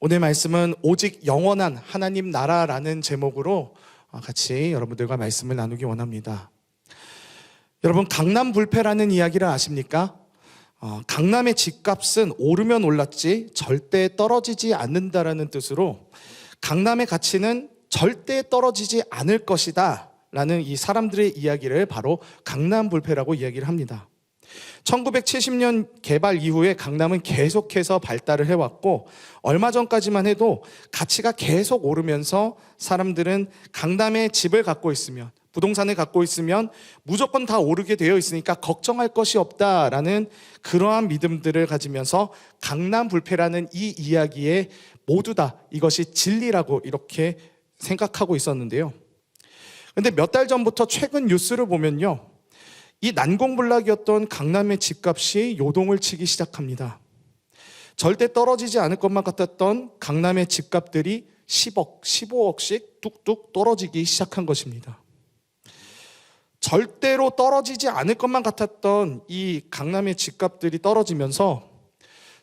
오늘 말씀은 오직 영원한 하나님 나라라는 제목으로 어, 같이 여러분들과 말씀을 나누기 원합니다. 여러분 강남 불패라는 이야기를 아십니까? 어, 강남의 집값은 오르면 올랐지 절대 떨어지지 않는다라는 뜻으로 강남의 가치는 절대 떨어지지 않을 것이다 라는 이 사람들의 이야기를 바로 강남 불패라고 이야기를 합니다. 1970년 개발 이후에 강남은 계속해서 발달을 해왔고 얼마 전까지만 해도 가치가 계속 오르면서 사람들은 강남에 집을 갖고 있으면 부동산을 갖고 있으면 무조건 다 오르게 되어 있으니까 걱정할 것이 없다라는 그러한 믿음들을 가지면서 강남 불패라는 이 이야기에 모두 다 이것이 진리라고 이렇게 생각하고 있었는데요. 근데 몇 달 전부터 최근 뉴스를 보면요. 이 난공불락이었던 강남의 집값이 요동을 치기 시작합니다. 절대 떨어지지 않을 것만 같았던 강남의 집값들이 10억, 15억씩 뚝뚝 떨어지기 시작한 것입니다. 절대로 떨어지지 않을 것만 같았던 이 강남의 집값들이 떨어지면서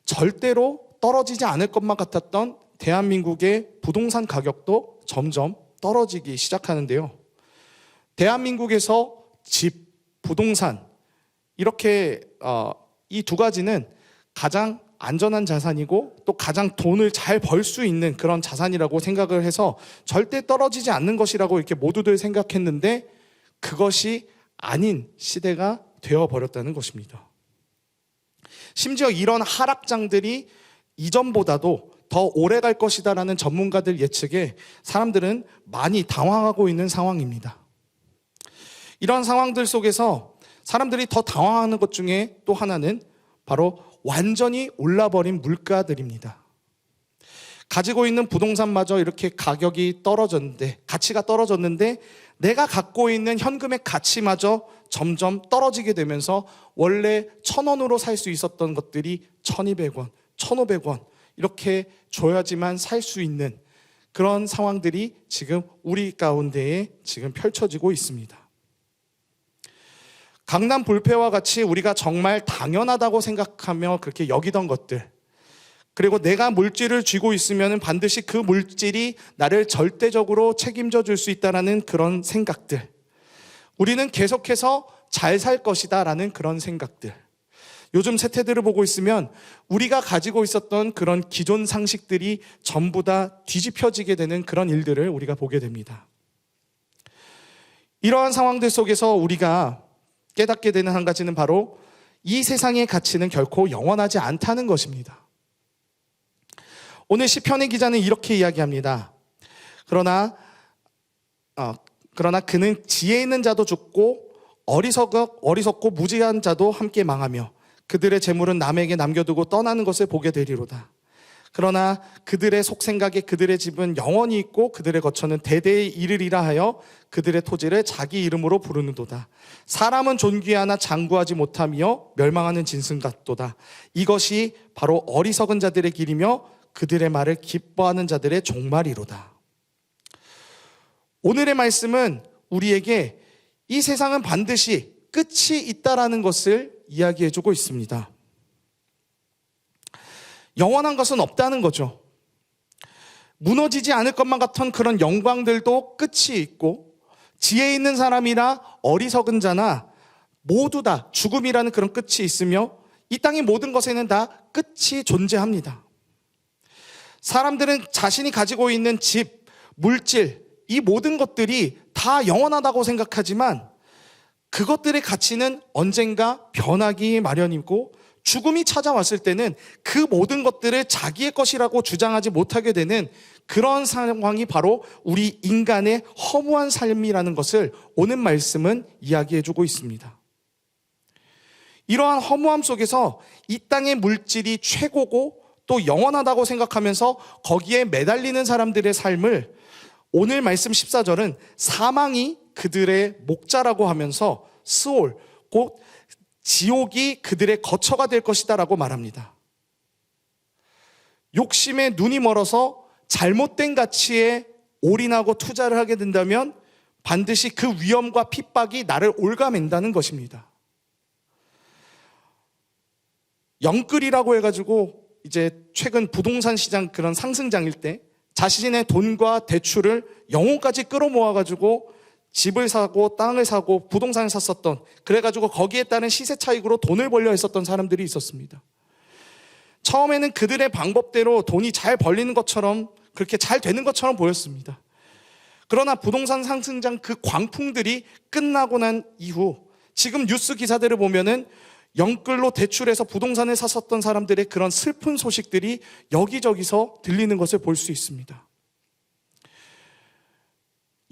절대로 떨어지지 않을 것만 같았던 대한민국의 부동산 가격도 점점 떨어지기 시작하는데요. 대한민국에서 집, 부동산 이렇게 어, 이 두 가지는 가장 안전한 자산이고 또 가장 돈을 잘 벌 수 있는 그런 자산이라고 생각을 해서 절대 떨어지지 않는 것이라고 이렇게 모두들 생각했는데 그것이 아닌 시대가 되어 버렸다는 것입니다. 심지어 이런 하락장들이 이전보다도 더 오래 갈 것이다라는 전문가들 예측에 사람들은 많이 당황하고 있는 상황입니다. 이런 상황들 속에서 사람들이 더 당황하는 것 중에 또 하나는 바로 완전히 올라버린 물가들입니다. 가지고 있는 부동산마저 이렇게 가격이 떨어졌는데, 가치가 떨어졌는데, 내가 갖고 있는 현금의 가치마저 점점 떨어지게 되면서 원래 천 원으로 살 수 있었던 것들이 천이백 원, 천오백 원, 이렇게 줘야지만 살 수 있는 그런 상황들이 지금 우리 가운데에 지금 펼쳐지고 있습니다. 강남 불패와 같이 우리가 정말 당연하다고 생각하며 그렇게 여기던 것들, 그리고 내가 물질을 쥐고 있으면 반드시 그 물질이 나를 절대적으로 책임져 줄 수 있다라는 그런 생각들. 우리는 계속해서 잘 살 것이다라는 그런 생각들. 요즘 세태들을 보고 있으면 우리가 가지고 있었던 그런 기존 상식들이 전부 다 뒤집혀지게 되는 그런 일들을 우리가 보게 됩니다. 이러한 상황들 속에서 우리가 깨닫게 되는 한 가지는 바로 이 세상의 가치는 결코 영원하지 않다는 것입니다. 오늘 시편의 기자는 이렇게 이야기합니다. 그러나 어, 그러나 그는 지혜 있는 자도 죽고 어리석어 어리석고 무지한 자도 함께 망하며 그들의 재물은 남에게 남겨두고 떠나는 것을 보게 되리로다. 그러나 그들의 속생각에 그들의 집은 영원히 있고 그들의 거처는 대대에 이르리라 하여 그들의 토지를 자기 이름으로 부르는도다. 사람은 존귀하나 장구하지 못하며 멸망하는 진승 같도다. 이것이 바로 어리석은 자들의 길이며 그들의 말을 기뻐하는 자들의 종말이로다. 오늘의 말씀은 우리에게 이 세상은 반드시 끝이 있다라는 것을 이야기해 주고 있습니다. 영원한 것은 없다는 거죠. 무너지지 않을 것만 같은 그런 영광들도 끝이 있고 지혜 있는 사람이나 어리석은 자나 모두 다 죽음이라는 그런 끝이 있으며 이 땅의 모든 것에는 다 끝이 존재합니다. 사람들은 자신이 가지고 있는 집, 물질, 이 모든 것들이 다 영원하다고 생각하지만 그것들의 가치는 언젠가 변하기 마련이고 죽음이 찾아왔을 때는 그 모든 것들을 자기의 것이라고 주장하지 못하게 되는 그런 상황이 바로 우리 인간의 허무한 삶이라는 것을 오는 말씀은 이야기해 주고 있습니다. 이러한 허무함 속에서 이 땅의 물질이 최고고 또 영원하다고 생각하면서 거기에 매달리는 사람들의 삶을 오늘 말씀 14절은 사망이 그들의 목자라고 하면서 스올, 곧 지옥이 그들의 거처가 될 것이다라고 말합니다. 욕심에 눈이 멀어서 잘못된 가치에 올인하고 투자를 하게 된다면 반드시 그 위험과 핍박이 나를 올가맨다는 것입니다. 영끌이라고 해가지고 이제 최근 부동산 시장 그런 상승장일 때 자신의 돈과 대출을 영혼까지 끌어모아 가지고 집을 사고 땅을 사고 부동산을 샀었던 그래가지고 거기에 따른 시세 차익으로 돈을 벌려 했었던 사람들이 있었습니다. 처음에는 그들의 방법대로 돈이 잘 벌리는 것처럼 그렇게 잘 되는 것처럼 보였습니다. 그러나 부동산 상승장 그 광풍들이 끝나고 난 이후 지금 뉴스 기사들을 보면은 영끌로 대출해서 부동산을 샀었던 사람들의 그런 슬픈 소식들이 여기저기서 들리는 것을 볼 수 있습니다.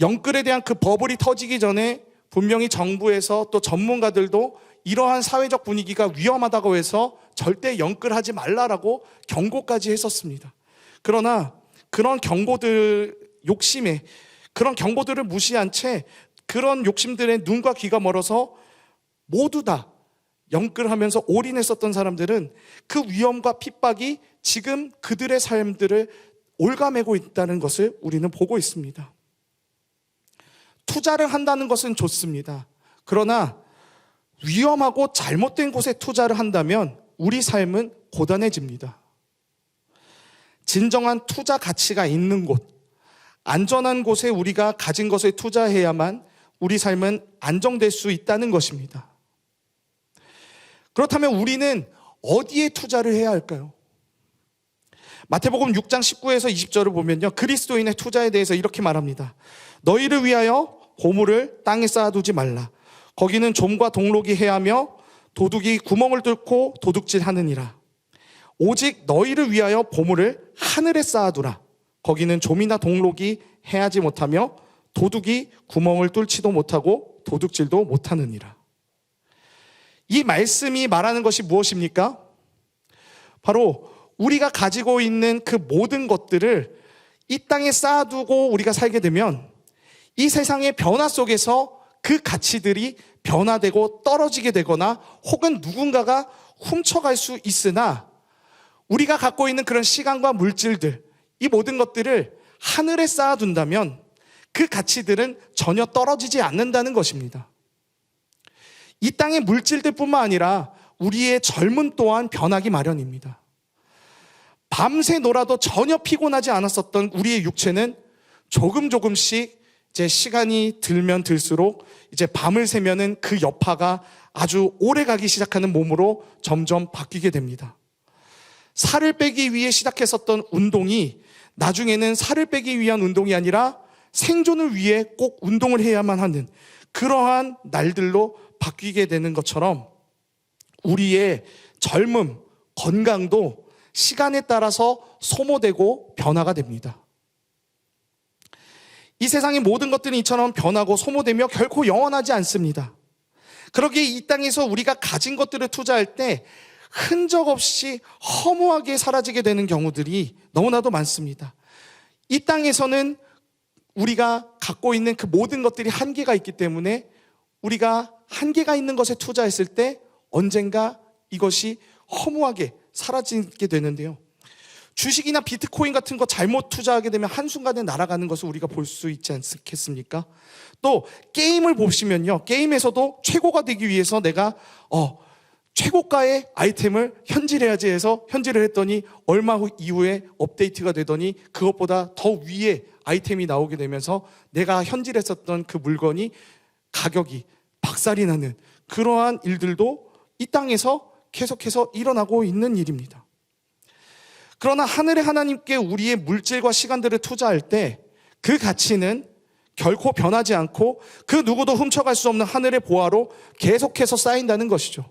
영끌에 대한 그 버블이 터지기 전에 분명히 정부에서 또 전문가들도 이러한 사회적 분위기가 위험하다고 해서 절대 영끌하지 말라라고 경고까지 했었습니다. 그러나 그런 경고들 욕심에 그런 경고들을 무시한 채 그런 욕심들의 눈과 귀가 멀어서 모두 다 영끌하면서 올인했었던 사람들은 그 위험과 핍박이 지금 그들의 삶들을 올가매고 있다는 것을 우리는 보고 있습니다. 투자를 한다는 것은 좋습니다. 그러나 위험하고 잘못된 곳에 투자를 한다면 우리 삶은 고단해집니다. 진정한 투자 가치가 있는 곳, 안전한 곳에 우리가 가진 것을 투자해야만 우리 삶은 안정될 수 있다는 것입니다. 그렇다면 우리는 어디에 투자를 해야 할까요? 마태복음 6장 19에서 20절을 보면요. 그리스도인의 투자에 대해서 이렇게 말합니다. 너희를 위하여 고물을 땅에 쌓아두지 말라. 거기는 좀과 동록이 해하며 도둑이 구멍을 뚫고 도둑질 하느니라. 오직 너희를 위하여 보물을 하늘에 쌓아두라. 거기는 좀이나 동록이 해하지 못하며 도둑이 구멍을 뚫지도 못하고 도둑질도 못하느니라. 이 말씀이 말하는 것이 무엇입니까? 바로 우리가 가지고 있는 그 모든 것들을 이 땅에 쌓아두고 우리가 살게 되면 이 세상의 변화 속에서 그 가치들이 변화되고 떨어지게 되거나 혹은 누군가가 훔쳐갈 수 있으나 우리가 갖고 있는 그런 시간과 물질들, 이 모든 것들을 하늘에 쌓아둔다면 그 가치들은 전혀 떨어지지 않는다는 것입니다. 이 땅의 물질들뿐만 아니라 우리의 젊음 또한 변하기 마련입니다. 밤새 놀아도 전혀 피곤하지 않았었던 우리의 육체는 조금 조금씩 이제 시간이 들면 들수록 이제 밤을 새면은 그 여파가 아주 오래 가기 시작하는 몸으로 점점 바뀌게 됩니다. 살을 빼기 위해 시작했었던 운동이 나중에는 살을 빼기 위한 운동이 아니라 생존을 위해 꼭 운동을 해야만 하는 그러한 날들로 바뀌게 되는 것처럼 우리의 젊음, 건강도 시간에 따라서 소모되고 변화가 됩니다. 이 세상의 모든 것들은 이처럼 변하고 소모되며 결코 영원하지 않습니다. 그러기에 이 땅에서 우리가 가진 것들을 투자할 때 흔적 없이 허무하게 사라지게 되는 경우들이 너무나도 많습니다. 이 땅에서는 우리가 갖고 있는 그 모든 것들이 한계가 있기 때문에 우리가 한계가 있는 것에 투자했을 때 언젠가 이것이 허무하게 사라지게 되는데요. 주식이나 비트코인 같은 거 잘못 투자하게 되면 한순간에 날아가는 것을 우리가 볼 수 있지 않겠습니까? 또 게임을 보시면요. 게임에서도 최고가 되기 위해서 내가 어 최고가의 아이템을 현질해야지 해서 현질을 했더니 얼마 후 이후에 업데이트가 되더니 그것보다 더 위에 아이템이 나오게 되면서 내가 현질했었던 그 물건이 가격이 박살이 나는 그러한 일들도 이 땅에서 계속해서 일어나고 있는 일입니다. 그러나 하늘의 하나님께 우리의 물질과 시간들을 투자할 때 그 가치는 결코 변하지 않고 그 누구도 훔쳐갈 수 없는 하늘의 보화로 계속해서 쌓인다는 것이죠.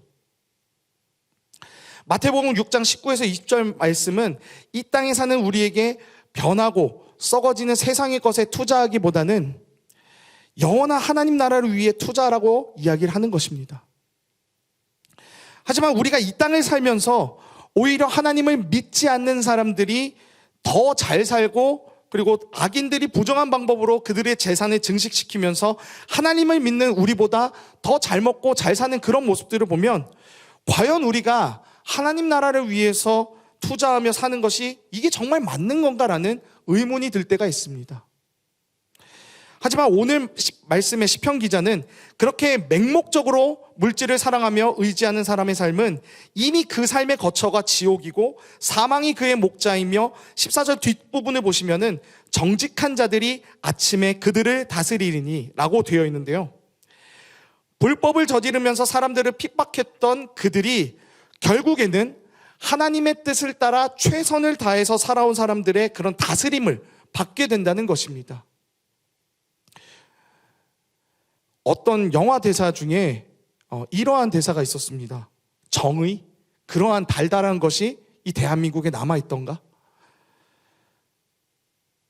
마태복음 6장 19에서 20절 말씀은 이 땅에 사는 우리에게 변하고 썩어지는 세상의 것에 투자하기보다는 영원한 하나님 나라를 위해 투자라고 이야기를 하는 것입니다. 하지만 우리가 이 땅을 살면서 오히려 하나님을 믿지 않는 사람들이 더 잘 살고 그리고 악인들이 부정한 방법으로 그들의 재산을 증식시키면서 하나님을 믿는 우리보다 더 잘 먹고 잘 사는 그런 모습들을 보면 과연 우리가 하나님 나라를 위해서 투자하며 사는 것이 이게 정말 맞는 건가라는 의문이 들 때가 있습니다. 하지만 오늘 시- 말씀의 시편 기자는 그렇게 맹목적으로 물질을 사랑하며 의지하는 사람의 삶은 이미 그 삶의 거처가 지옥이고 사망이 그의 목자이며 14절 뒷부분을 보시면은 정직한 자들이 아침에 그들을 다스리리니 라고 되어 있는데요. 불법을 저지르면서 사람들을 핍박했던 그들이 결국에는 하나님의 뜻을 따라 최선을 다해서 살아온 사람들의 그런 다스림을 받게 된다는 것입니다. 어떤 영화 대사 중에 어, 이러한 대사가 있었습니다. 정의? 그러한 달달한 것이 이 대한민국에 남아있던가?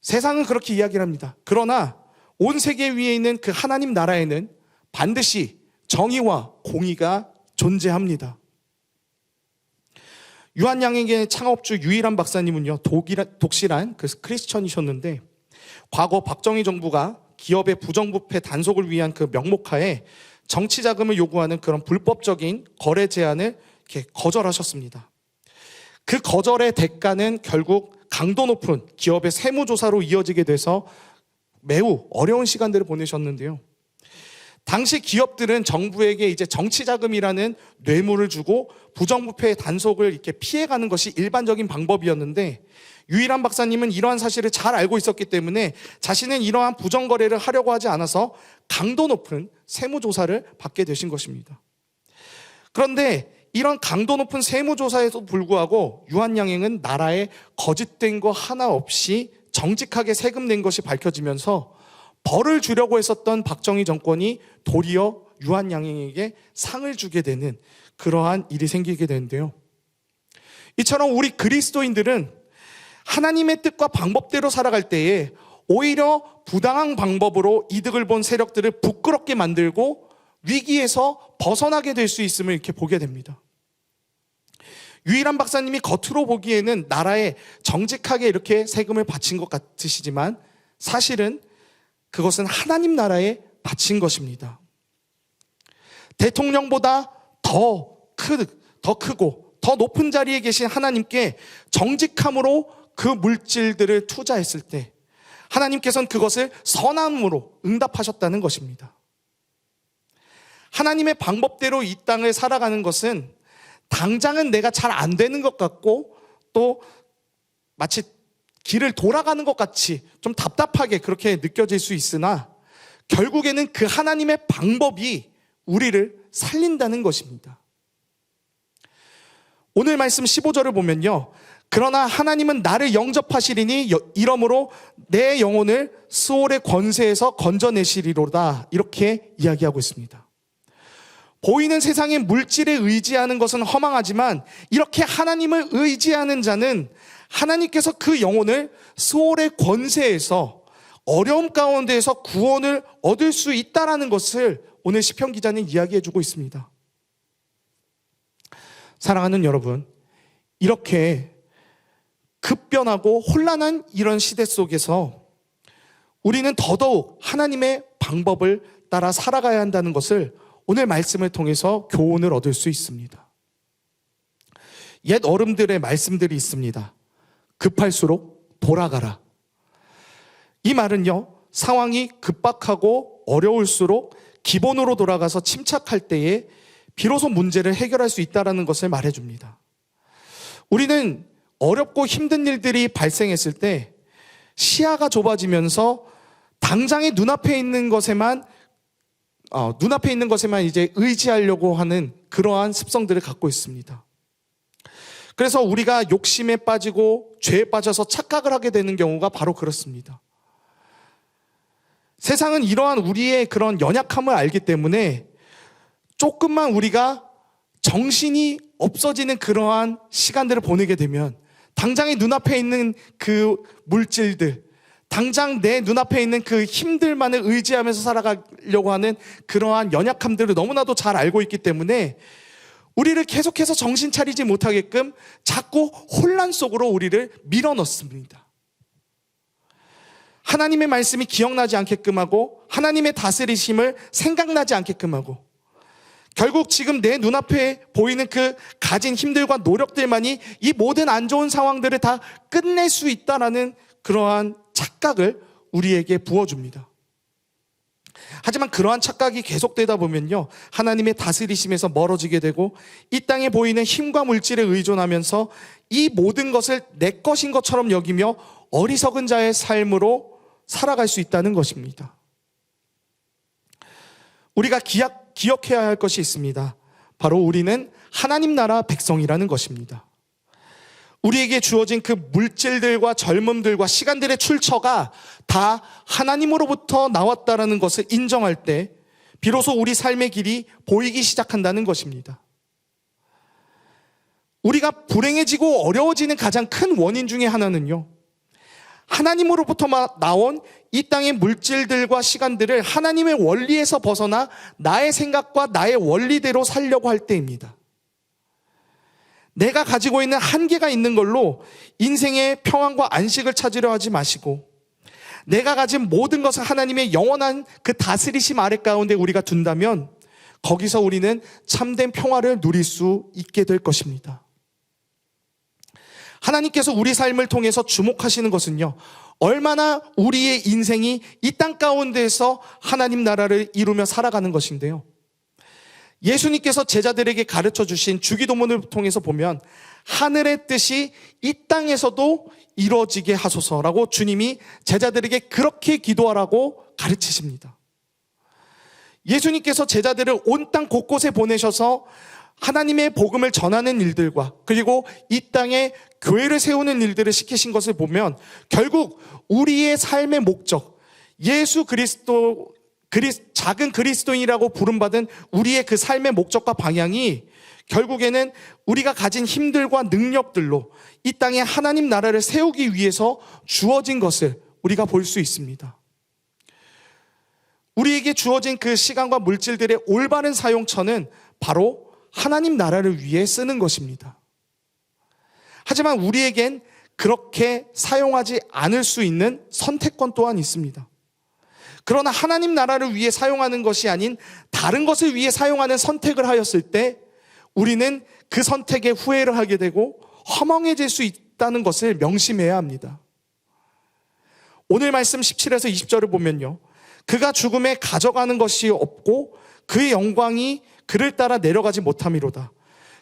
세상은 그렇게 이야기를 합니다. 그러나 온 세계 위에 있는 그 하나님 나라에는 반드시 정의와 공의가 존재합니다. 유한양에게 창업주 유일한 박사님은요, 독이라, 독실한 그 크리스천이셨는데, 과거 박정희 정부가 기업의 부정부패 단속을 위한 그 명목하에 정치 자금을 요구하는 그런 불법적인 거래 제한을 이렇게 거절하셨습니다. 그 거절의 대가는 결국 강도 높은 기업의 세무조사로 이어지게 돼서 매우 어려운 시간들을 보내셨는데요. 당시 기업들은 정부에게 이제 정치 자금이라는 뇌물을 주고 부정부패 단속을 이렇게 피해가는 것이 일반적인 방법이었는데 유일한 박사님은 이러한 사실을 잘 알고 있었기 때문에 자신은 이러한 부정 거래를 하려고 하지 않아서 강도 높은 세무 조사를 받게 되신 것입니다. 그런데 이런 강도 높은 세무 조사에도 불구하고 유한양행은 나라에 거짓된 거 하나 없이 정직하게 세금 낸 것이 밝혀지면서 벌을 주려고 했었던 박정희 정권이 도리어 유한양행에게 상을 주게 되는 그러한 일이 생기게 되는데요. 이처럼 우리 그리스도인들은 하나님의 뜻과 방법대로 살아갈 때에 오히려 부당한 방법으로 이득을 본 세력들을 부끄럽게 만들고 위기에서 벗어나게 될 수 있음을 이렇게 보게 됩니다. 유일한 박사님이 겉으로 보기에는 나라에 정직하게 이렇게 세금을 바친 것 같으시지만 사실은 그것은 하나님 나라에 바친 것입니다. 대통령보다 더 크, 더 크고 더 높은 자리에 계신 하나님께 정직함으로 그 물질들을 투자했을 때 하나님께서는 그것을 선함으로 응답하셨다는 것입니다. 하나님의 방법대로 이 땅을 살아가는 것은 당장은 내가 잘 안 되는 것 같고 또 마치 길을 돌아가는 것 같이 좀 답답하게 그렇게 느껴질 수 있으나 결국에는 그 하나님의 방법이 우리를 살린다는 것입니다. 오늘 말씀 15절을 보면요. 그러나 하나님은 나를 영접하시리니 여- 이러므로 내 영혼을 수월의 권세에서 건져내시리로다. 이렇게 이야기하고 있습니다. 보이는 세상의 물질에 의지하는 것은 허망하지만 이렇게 하나님을 의지하는 자는 하나님께서 그 영혼을 수월의 권세에서 어려움 가운데에서 구원을 얻을 수 있다라는 것을 오늘 시편 기자는 이야기해 주고 있습니다. 사랑하는 여러분, 이렇게 급변하고 혼란한 이런 시대 속에서 우리는 더더욱 하나님의 방법을 따라 살아가야 한다는 것을 오늘 말씀을 통해서 교훈을 얻을 수 있습니다. 옛 어른들의 말씀들이 있습니다. 급할수록 돌아가라. 이 말은요, 상황이 급박하고 어려울수록 기본으로 돌아가서 침착할 때에 비로소 문제를 해결할 수 있다는 것을 말해줍니다. 우리는 어렵고 힘든 일들이 발생했을 때 시야가 좁아지면서 당장의 눈앞에 있는 것에만 어, 눈앞에 있는 것에만 이제 의지하려고 하는 그러한 습성들을 갖고 있습니다. 그래서 우리가 욕심에 빠지고 죄에 빠져서 착각을 하게 되는 경우가 바로 그렇습니다. 세상은 이러한 우리의 그런 연약함을 알기 때문에 조금만 우리가 정신이 없어지는 그러한 시간들을 보내게 되면 당장의 눈앞에 있는 그 물질들, 당장 내 눈앞에 있는 그 힘들만을 의지하면서 살아가려고 하는 그러한 연약함들을 너무나도 잘 알고 있기 때문에 우리를 계속해서 정신 차리지 못하게끔 자꾸 혼란 속으로 우리를 밀어 넣습니다. 하나님의 말씀이 기억나지 않게끔 하고 하나님의 다스리심을 생각나지 않게끔 하고 결국 지금 내 눈앞에 보이는 그 가진 힘들과 노력들만이 이 모든 안 좋은 상황들을 다 끝낼 수 있다라는 그러한 착각을 우리에게 부어줍니다. 하지만 그러한 착각이 계속되다 보면요. 하나님의 다스리심에서 멀어지게 되고 이 땅에 보이는 힘과 물질에 의존하면서 이 모든 것을 내 것인 것처럼 여기며 어리석은 자의 삶으로 살아갈 수 있다는 것입니다. 우리가 기약, 기억해야 할 것이 있습니다. 바로 우리는 하나님 나라 백성이라는 것입니다. 우리에게 주어진 그 물질들과 젊음들과 시간들의 출처가 다 하나님으로부터 나왔다라는 것을 인정할 때 비로소 우리 삶의 길이 보이기 시작한다는 것입니다. 우리가 불행해지고 어려워지는 가장 큰 원인 중에 하나는요. 하나님으로부터 나온 이 땅의 물질들과 시간들을 하나님의 원리에서 벗어나 나의 생각과 나의 원리대로 살려고 할 때입니다. 내가 가지고 있는 한계가 있는 걸로 인생의 평안과 안식을 찾으려 하지 마시고 내가 가진 모든 것을 하나님의 영원한 그 다스리심 아래 가운데 우리가 둔다면 거기서 우리는 참된 평화를 누릴 수 있게 될 것입니다. 하나님께서 우리 삶을 통해서 주목하시는 것은요, 얼마나 우리의 인생이 이 땅 가운데에서 하나님 나라를 이루며 살아가는 것인데요. 예수님께서 제자들에게 가르쳐 주신 주기도문을 통해서 보면 하늘의 뜻이 이 땅에서도 이루어지게 하소서라고 주님이 제자들에게 그렇게 기도하라고 가르치십니다. 예수님께서 제자들을 온 땅 곳곳에 보내셔서 하나님의 복음을 전하는 일들과 그리고 이 땅에 교회를 세우는 일들을 시키신 것을 보면 결국 우리의 삶의 목적, 예수 그리스도 그리, 작은 그리스도인이라고 부름받은 우리의 그 삶의 목적과 방향이 결국에는 우리가 가진 힘들과 능력들로 이 땅에 하나님 나라를 세우기 위해서 주어진 것을 우리가 볼 수 있습니다. 우리에게 주어진 그 시간과 물질들의 올바른 사용처는 바로 하나님 나라를 위해 쓰는 것입니다. 하지만 우리에겐 그렇게 사용하지 않을 수 있는 선택권 또한 있습니다. 그러나 하나님 나라를 위해 사용하는 것이 아닌 다른 것을 위해 사용하는 선택을 하였을 때 우리는 그 선택에 후회를 하게 되고 허망해질 수 있다는 것을 명심해야 합니다. 오늘 말씀 17에서 20절을 보면요. 그가 죽음에 가져가는 것이 없고 그의 영광이 그를 따라 내려가지 못함이로다.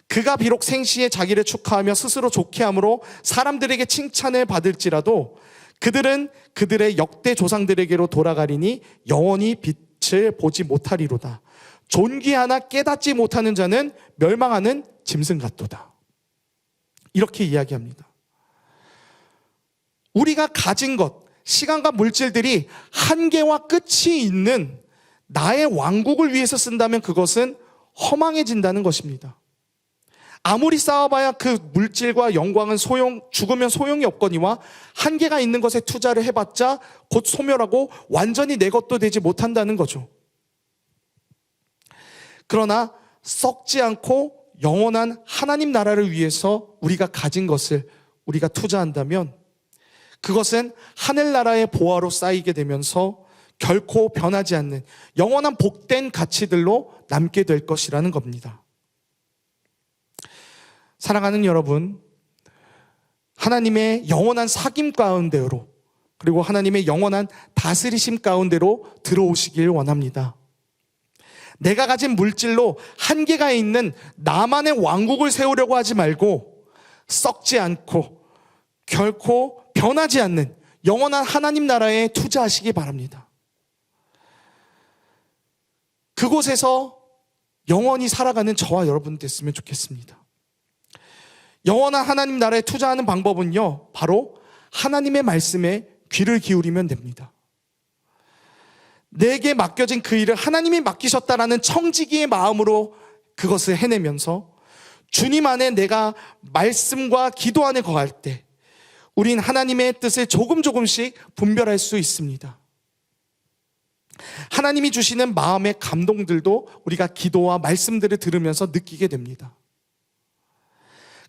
그가 비록 생시에 자기를 축하하며 스스로 좋게 함으로 사람들에게 칭찬을 받을지라도 그들은 그들의 역대 조상들에게로 돌아가리니 영원히 빛을 보지 못하리로다. 존귀 하나 깨닫지 못하는 자는 멸망하는 짐승 같도다. 이렇게 이야기합니다. 우리가 가진 것, 시간과 물질들이 한계와 끝이 있는 나의 왕국을 위해서 쓴다면 그것은 허망해진다는 것입니다. 아무리 쌓아봐야 그 물질과 영광은 소용, 죽으면 소용이 없거니와 한계가 있는 것에 투자를 해봤자 곧 소멸하고 완전히 내 것도 되지 못한다는 거죠. 그러나 썩지 않고 영원한 하나님 나라를 위해서 우리가 가진 것을 우리가 투자한다면 그것은 하늘나라의 보화로 쌓이게 되면서 결코 변하지 않는 영원한 복된 가치들로 남게 될 것이라는 겁니다. 사랑하는 여러분, 하나님의 영원한 사귐 가운데로 그리고 하나님의 영원한 다스리심 가운데로 들어오시길 원합니다. 내가 가진 물질로 한계가 있는 나만의 왕국을 세우려고 하지 말고 썩지 않고 결코 변하지 않는 영원한 하나님 나라에 투자하시기 바랍니다. 그곳에서 영원히 살아가는 저와 여러분 됐으면 좋겠습니다. 영원한 하나님 나라에 투자하는 방법은요, 바로 하나님의 말씀에 귀를 기울이면 됩니다. 내게 맡겨진 그 일을 하나님이 맡기셨다라는 청지기의 마음으로 그것을 해내면서 주님 안에 내가 말씀과 기도 안에 거할 때 우린 하나님의 뜻을 조금 조금씩 분별할 수 있습니다. 하나님이 주시는 마음의 감동들도 우리가 기도와 말씀들을 들으면서 느끼게 됩니다.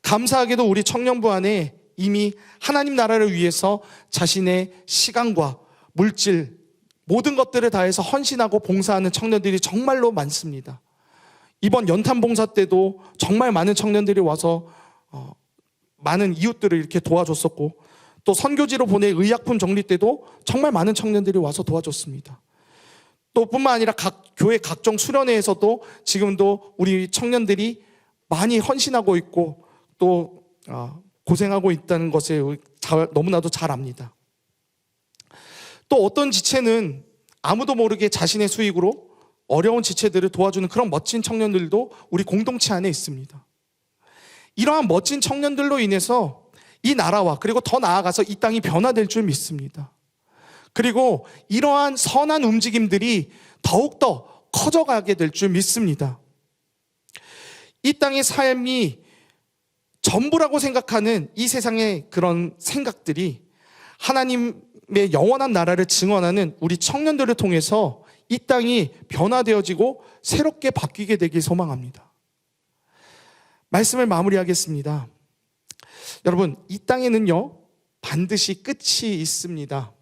감사하게도 우리 청년부 안에 이미 하나님 나라를 위해서 자신의 시간과 물질, 모든 것들을 다해서 헌신하고 봉사하는 청년들이 정말로 많습니다. 이번 연탄 봉사 때도 정말 많은 청년들이 와서 어, 많은 이웃들을 이렇게 도와줬었고 또 선교지로 보내 의약품 정리 때도 정말 많은 청년들이 와서 도와줬습니다. 또 뿐만 아니라 각 교회 각종 수련회에서도 지금도 우리 청년들이 많이 헌신하고 있고 또 아, 고생하고 있다는 것을 너무나도 잘 압니다. 또 어떤 지체는 아무도 모르게 자신의 수익으로 어려운 지체들을 도와주는 그런 멋진 청년들도 우리 공동체 안에 있습니다. 이러한 멋진 청년들로 인해서 이 나라와 그리고 더 나아가서 이 땅이 변화될 줄 믿습니다. 그리고 이러한 선한 움직임들이 더욱더 커져가게 될 줄 믿습니다. 이 땅의 삶이 전부라고 생각하는 이 세상의 그런 생각들이 하나님의 영원한 나라를 증언하는 우리 청년들을 통해서 이 땅이 변화되어지고 새롭게 바뀌게 되길 소망합니다. 말씀을 마무리하겠습니다. 여러분, 이 땅에는요, 반드시 끝이 있습니다.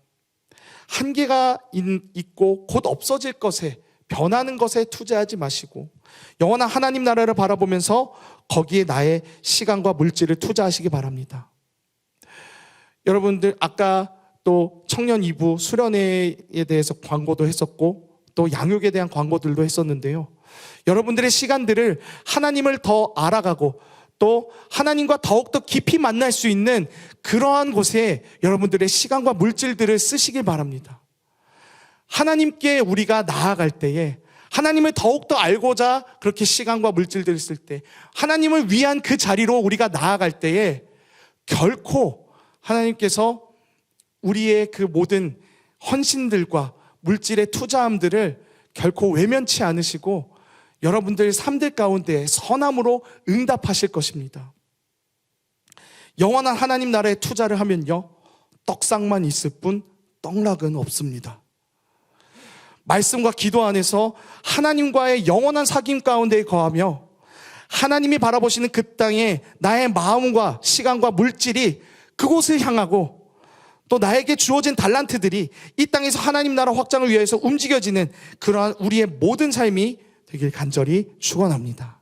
한계가 있- 있고 곧 없어질 것에 변하는 것에 투자하지 마시고 영원한 하나님 나라를 바라보면서 거기에 나의 시간과 물질을 투자하시기 바랍니다. 여러분들 아까 또 청년 2부 수련회에 대해서 광고도 했었고 또 양육에 대한 광고들도 했었는데요. 여러분들의 시간들을 하나님을 더 알아가고 또 하나님과 더욱더 깊이 만날 수 있는 그러한 곳에 여러분들의 시간과 물질들을 쓰시길 바랍니다. 하나님께 우리가 나아갈 때에 하나님을 더욱더 알고자 그렇게 시간과 물질들을 쓸 때 하나님을 위한 그 자리로 우리가 나아갈 때에 결코 하나님께서 우리의 그 모든 헌신들과 물질의 투자함들을 결코 외면치 않으시고 여러분들 삶들 가운데 선함으로 응답하실 것입니다. 영원한 하나님 나라에 투자를 하면요. 떡상만 있을 뿐 떡락은 없습니다. 말씀과 기도 안에서 하나님과의 영원한 사귐 가운데 거하며 하나님이 바라보시는 그 땅에 나의 마음과 시간과 물질이 그곳을 향하고 또 나에게 주어진 달란트들이 이 땅에서 하나님 나라 확장을 위해서 움직여지는 그러한 우리의 모든 삶이 되길 간절히 축원합니다.